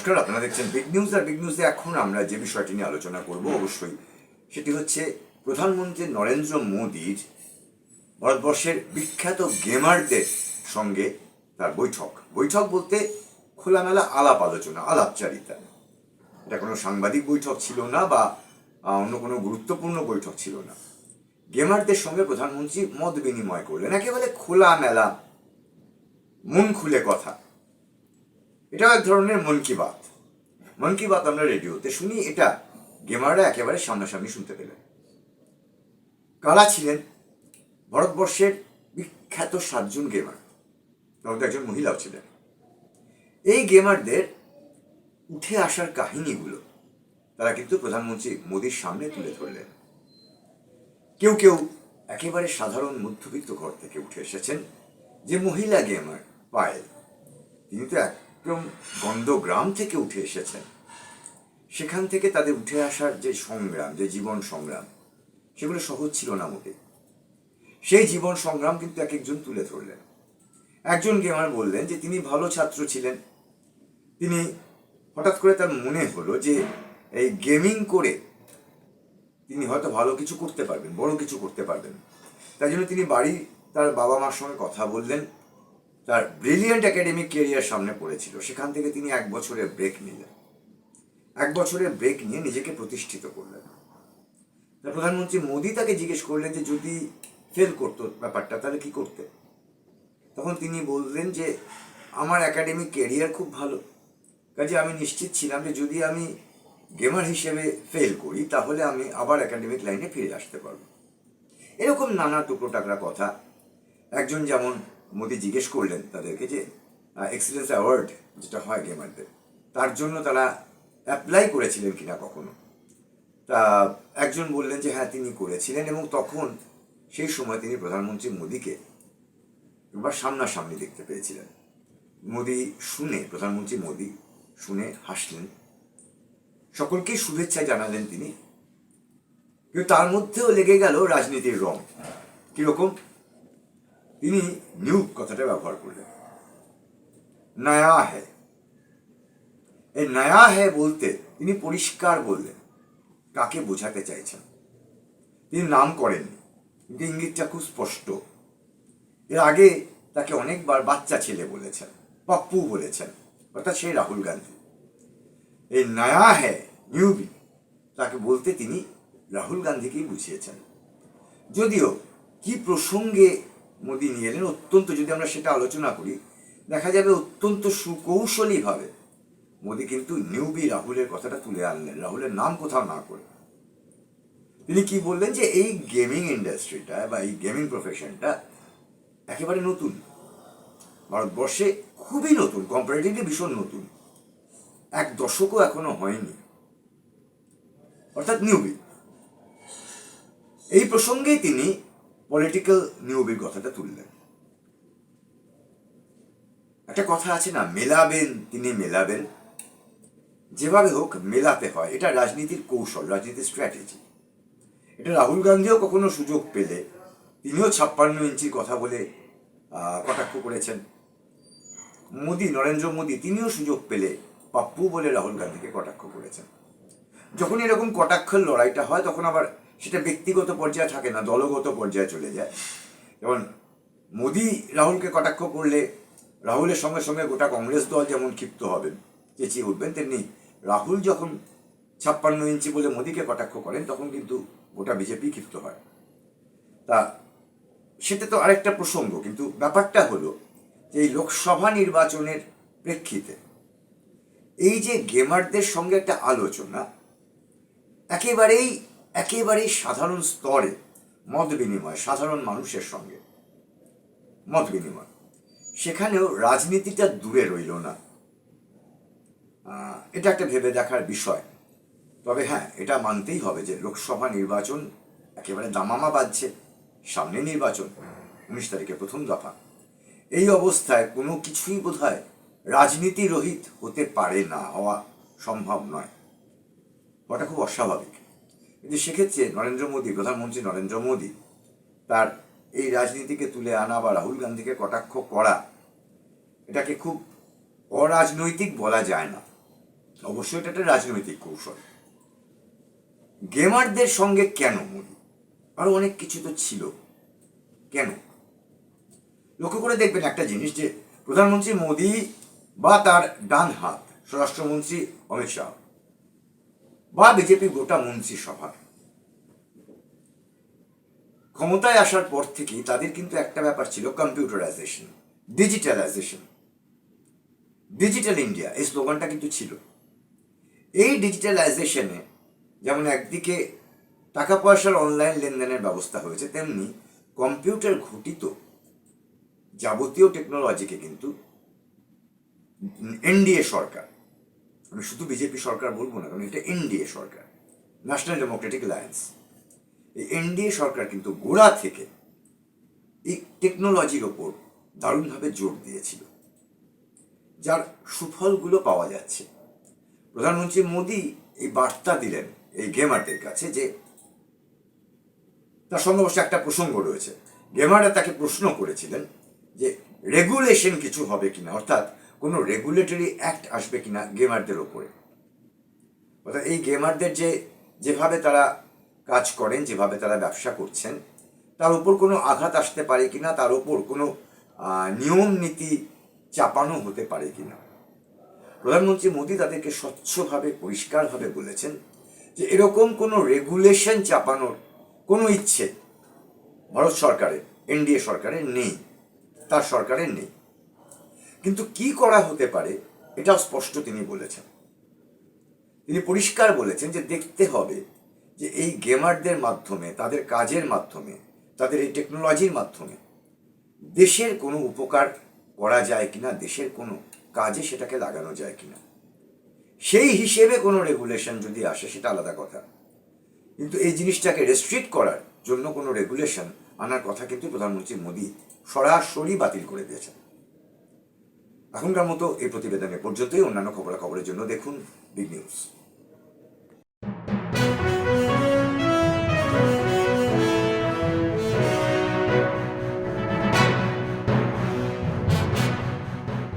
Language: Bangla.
নমস্কার, আপনারা দেখছেন বিগ নিউজ আর বিগ নিউজে এখন আমরা যে বিষয়টি নিয়ে আলোচনা করব অবশ্যই, সেটি হচ্ছে প্রধানমন্ত্রী নরেন্দ্র মোদীর ভারতবর্ষের বিখ্যাত গেমারদের সঙ্গে তার বৈঠক। বৈঠক বলতে খোলামেলা আলাপ আলোচনা, আলাপচারিতা। এটা কোনো সাংবাদিক বৈঠক ছিল না বা অন্য কোনো গুরুত্বপূর্ণ বৈঠক ছিল না। গেমারদের সঙ্গে প্রধানমন্ত্রী মত বিনিময় করলেন। একেবারে খোলামেলা, মন খুলে কথা। এটাও এক ধরনের মন কি বাত। মন কি বাত আমরা রেডিওতে শুনি, এটা গেমাররা একেবারে সামনাসামনি শুনতে পেলেন। কারা ছিলেন ভারতবর্ষের বিখ্যাত সাতজন গেমার মধ্যে একজন মহিলাও ছিলেন। এই গেমারদের উঠে আসার কাহিনীগুলো তারা কিন্তু প্রধানমন্ত্রী মোদীর সামনে তুলে ধরলেন। কেউ কেউ একেবারে সাধারণ মধ্যবিত্ত ঘর থেকে উঠে এসেছেন, যে মহিলা গেমার পায়েল। তিনি তো একদম গন্ধগ্রাম থেকে উঠে এসেছেন। সেখান থেকে তাদের উঠে আসার যে সংগ্রাম, যে জীবন সংগ্রাম, সেগুলো সহজ ছিল না মোটে সেই জীবন সংগ্রাম কিন্তু এক একজন তুলে ধরলেন। একজন গেমার বললেন যে তিনি ভালো ছাত্র ছিলেন। তিনি হঠাৎ করে তার মনে হলো যে এই গেমিং করে তিনি হয়তো ভালো কিছু করতে পারবেন, বড় কিছু করতে পারবেন। তাই জন্য তিনি বাড়ি তার বাবা মার সঙ্গে কথা বললেন। তার ব্রিলিয়ান্ট একাডেমিক কেরিয়ার সামনে পড়েছিল। সেখান থেকে তিনি এক বছরের ব্রেক নিলেন। এক বছরের ব্রেক নিয়ে নিজেকে প্রতিষ্ঠিত করলেন। প্রধানমন্ত্রী মোদী তাকে জিজ্ঞেস করলেন যে, যদি ফেল করতো ব্যাপারটা, তাহলে কি করতে? তখন তিনি বললেন যে, আমার একাডেমিক কেরিয়ার খুব ভালো। কাজে আমি নিশ্চিত ছিলাম যে, যদি আমি গেমার হিসেবে ফেল করি, তাহলে আমি আবার একাডেমিক লাইনে ফিরে আসতে পারব। এরকম নানা টুকরো টাকরা কথা। একজন যেমন মোদি জিজ্ঞেস করলেন তাদেরকে যে এক্সিলেন্স অ্যাওয়ার্ড যেটা হয় গেমারদের তার জন্য তারা অ্যাপ্লাই করেছিলেন কিনা কখনো? তা একজন বললেন যে হ্যাঁ তিনি করেছিলেন। এবং তখন সেই সময় তিনি প্রধানমন্ত্রী মোদীকে একবার সামনাসামনি দেখতে পেয়েছিলেন। মোদি শুনে, প্রধানমন্ত্রী মোদি শুনে হাসলেন। সকলকেই শুভেচ্ছা জানালেন তিনি। কিন্তু তার মধ্যেও লেগে গেল রাজনীতির রং। কীরকম? তিনি নিউ কথাটা ব্যবহার করলেন। নয়া হ্যায় এই নয়া হ্যায় বলতে তিনি পরিষ্কার বললেন, কাকে বোঝাতে চাইছেন? তিনি নাম করেননি, কিন্তু ইঙ্গিতটা খুব স্পষ্ট। এর আগে তাকে অনেকবার বাচ্চা ছেলে বলেছেন, পাপ্পু বলেছেন, অর্থাৎ সেই রাহুল গান্ধী। এই নয়া হ্যায় নিউবি তাকে বলতে তিনি রাহুল গান্ধীকেই বুঝিয়েছেন। যদিও কি প্রসঙ্গে মোদী নিয়ে এলেন অত্যন্ত যদি আমরা সেটা আলোচনা করি, দেখা যাবে অত্যন্ত সুকৌশলীভাবে মোদী কিন্তু নিউবি রাহুলের কথাটা তুলে আনলেন। রাহুলের নাম কোথাও না করে। তিনি কি বললেন যে এই গেমিং ইন্ডাস্ট্রিটা বা এই গেমিং প্রফেশনটা একেবারে নতুন। ভারতবর্ষে খুবই নতুন কম্পারেটিভলি ভীষণ নতুন। এক দশকও এখনও হয়নি। অর্থাৎ নিউবি। এই প্রসঙ্গেই তিনি পলিটিক্যাল নিউবির কথাটা তুললেন। একটা কথা আছে না, মেলাবেন, তিনি মেলাবেন। যেভাবে হোক, মেলাতে হয়, এটা রাজনীতির কৌশল, রাজনীতির স্ট্র্যাটেজি এটা রাহুল গান্ধীও কখনো সুযোগ পেলে, তিনিও ছাপ্পান্ন ইঞ্চির কথা বলে কটাক্ষ করেছেন। মোদি, নরেন্দ্র মোদী, তিনিও সুযোগ পেলে পাপ্পু বলে রাহুল গান্ধীকে কটাক্ষ করেছেন। যখন এরকম কটাক্ষের লড়াইটা হয়, তখন আবার সেটা ব্যক্তিগত পর্যায়ে থাকে না, দলগত পর্যায়ে চলে যায়। যেমন মোদি রাহুলকে কটাক্ষ করলে রাহুলের সঙ্গে সঙ্গে গোটা কংগ্রেস দল যেমন ক্ষিপ্ত হবেন চেঁচিয়ে উঠবেন, তেমনি রাহুল যখন ছাপ্পান্ন ইঞ্চি বলে মোদিকে কটাক্ষ করেন, তখন কিন্তু গোটা বিজেপি ক্ষিপ্ত হয়। তা সেটা তো আরেকটা প্রসঙ্গ, কিন্তু ব্যাপারটা হলো যে এই লোকসভা নির্বাচনের প্রেক্ষিতে এই যে গেমারদের সঙ্গে একটা আলোচনা, একেবারেই একেবারেই সাধারণ স্তরে মত বিনিময়, সাধারণ মানুষের সঙ্গে মত বিনিময়। সেখানেও রাজনীতিটা দূরে রইল না। এটা একটা ভেবে দেখার বিষয়। তবে হ্যাঁ এটা মানতেই হবে যে লোকসভা নির্বাচন একেবারে দামামা বাজছে। সামনে নির্বাচন, উনিশ তারিখে প্রথম দফা। এই অবস্থায় কোনো কিছুই বোধহয় রাজনীতি রহিত হতে পারে না, হওয়া সম্ভব নয়। ওটা খুব অস্বাভাবিক। কিন্তু সেক্ষেত্রে নরেন্দ্র মোদী, প্রধানমন্ত্রী নরেন্দ্র মোদী তার এই রাজনীতিকে তুলে আনা বা রাহুল গান্ধীকে কটাক্ষ করা, এটাকে খুব অরাজনৈতিক বলা যায় না। অবশ্যই এটা একটা রাজনৈতিক কৌশল। গেমারদের সঙ্গে কেন মোদি? আরও অনেক কিছু তো ছিল। কেন? লক্ষ্য করে দেখবেন একটা জিনিস যে প্রধানমন্ত্রী মোদী বা তার ডান হাত স্বরাষ্ট্রমন্ত্রী অমিত শাহ বা বিজেপি গোটা মন্ত্রিসভা। ক্ষমতায় আসার পর থেকে তাদের কিন্তু একটা ব্যাপার ছিল কম্পিউটারাইজেশন ডিজিটালাইজেশন ডিজিটাল ইন্ডিয়া এই স্লোগানটা কিন্তু ছিল। এই ডিজিটালাইজেশনে যেমন একদিকে টাকা পয়সার অনলাইন লেনদেনের ব্যবস্থা হয়েছে, তেমনি কম্পিউটার ঘটিত যাবতীয় টেকনোলজিকে কিন্তু এনডিএ সরকার আমি শুধু বিজেপি সরকার বলব না, কারণ এটা এনডিএ সরকার ন্যাশনাল ডেমোক্রেটিক অ্যালায়েন্স এই এনডিএ সরকার কিন্তু গোড়া থেকে এই টেকনোলজির ওপর দারুণভাবে জোর দিয়েছিল, যার সুফলগুলো পাওয়া যাচ্ছে। প্রধানমন্ত্রী মোদী এই বার্তা দিলেন এই গেমারদের কাছে যে, তার সঙ্গে অবশ্য একটা প্রসঙ্গ রয়েছে। গেমাররা তাকে প্রশ্ন করেছিলেন যে রেগুলেশন কিছু হবে কিনা? অর্থাৎ কোনো রেগুলেটরি অ্যাক্ট আসবে কিনা গেমারদের ওপরে অর্থাৎ এই গেমারদের যে, যেভাবে তারা কাজ করেন, যেভাবে তারা ব্যবসা করছেন, তার উপর কোনো আঘাত আসতে পারে কিনা, তার উপর কোনো নিয়ম নীতি চাপানো হতে পারে কিনা। প্রধানমন্ত্রী মোদী তাদেরকে স্বচ্ছভাবে, পরিষ্কারভাবে বলেছেন যে এরকম কোনো রেগুলেশন চাপানোর কোনো ইচ্ছে ভারত সরকারের, এনডিএ সরকারের নেই, তার সরকারের নেই। কিন্তু কি করা হতে পারে এটাও স্পষ্ট তিনি বলেছেন। তিনি পরিষ্কার বলেছেন যে দেখতে হবে যে এই গেমারদের মাধ্যমে, তাদের কাজের মাধ্যমে, তাদের এই টেকনোলজির মাধ্যমে দেশের কোনো উপকার করা যায় কিনা, দেশের কোনো কাজে সেটাকে লাগানো যায় কিনা। সেই হিসেবে কোনো রেগুলেশন যদি আসে, সেটা আলাদা কথা। কিন্তু এই জিনিসটাকে রেস্ট্রিক্ট করার জন্য কোনো রেগুলেশন আনার কথা কিন্তু প্রধানমন্ত্রী মোদী সরাসরি বাতিল করে দিয়েছেন। এখনকার মতো এই প্রতিবেদনে পর্যন্তই। অন্যান্য খবরাখবরের জন্য দেখুন বিগ নিউজ